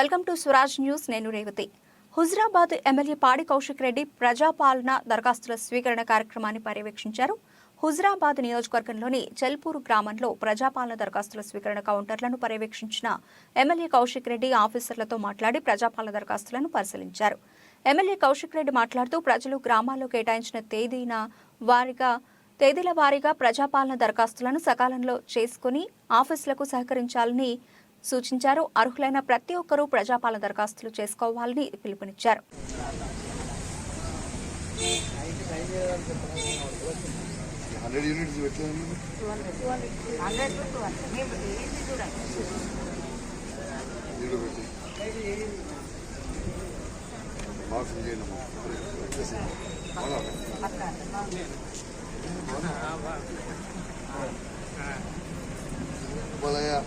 Welcome to Swaraj news నేను Revathi. Huzurabad MLA పాడి కౌశిక్ రెడ్డి ప్రజాపాలన దరఖాస్తుల స్వీకరణ కార్యక్రమాన్ని పర్యవేక్షించారు. హుజరాబాద్ నియోజకవర్గంలోని చెల్పూరు గ్రామంలో ప్రజాపాలన దరఖాస్తుల స్వీకరణ కౌంటర్లను పర్యవేక్షించిన ఎమ్మెల్యే కౌశిక్ రెడ్డి ఆఫీసర్లతో మాట్లాడి ప్రజాపాలన దరఖాస్తులను పరిశీలించారు. ఎమ్మెల్యే కౌశిక్ రెడ్డి మాట్లాడుతూ ప్రజలు గ్రామాల్లో కేటాయించిన తేదీన వారిగా తేదీల వారీగా ప్రజాపాలన దరఖాస్తులను సకాలంలో చేసుకుని ఆఫీసులకు సహకరించాలని సూచించారు. అర్హులైన ప్రతి ఒక్కరూ ప్రజాపాలన దరఖాస్తులు చేసుకోవాలని పిలుపునిచ్చారు. మలయా